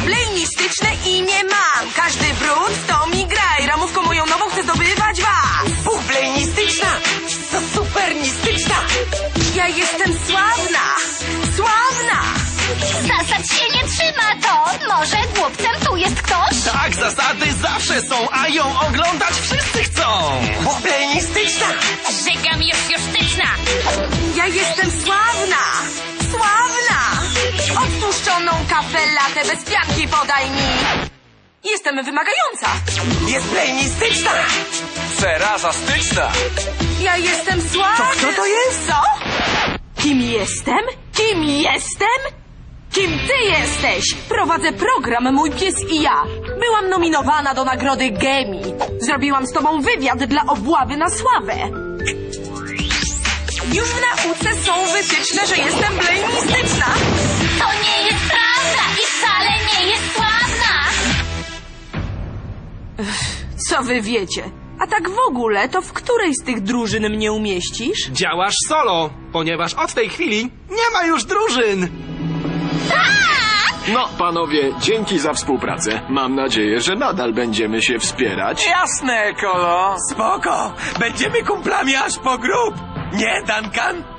Blenistyczne imię mam. Każdy brud to mi graj. Ramówką moją nową chcę zdobywać was. Bublenistyczna! To supernistyczna! Ja jestem sławna. Sławna. Zasad się nie trzyma to. Może głupcem tu jest ktoś? Tak, zasady zawsze są, a ją oglądać wszyscy chcą. Bublenistyczna! Żygam już jusztyczna. Ja jestem. Sławna. Latę bez pianki podaj mi. Jestem wymagająca. Jest blenistyczna! Przeraża styczna. Ja jestem sławna. To kto to jest? Co? Kim jestem? Kim jestem? Kim ty jesteś? Prowadzę program Mój Pies i ja. Byłam nominowana do nagrody Gemi. Zrobiłam z tobą wywiad dla obławy na sławę. Już w nauce są wytyczne, że jestem blenistyczna. Co wy wiecie? A tak w ogóle, to w której z tych drużyn mnie umieścisz? Działasz solo, ponieważ od tej chwili nie ma już drużyn. No, panowie, dzięki za współpracę. Mam nadzieję, że nadal będziemy się wspierać. Jasne, Kolo. Spoko! Będziemy kumplami aż po grób! Nie, Duncan?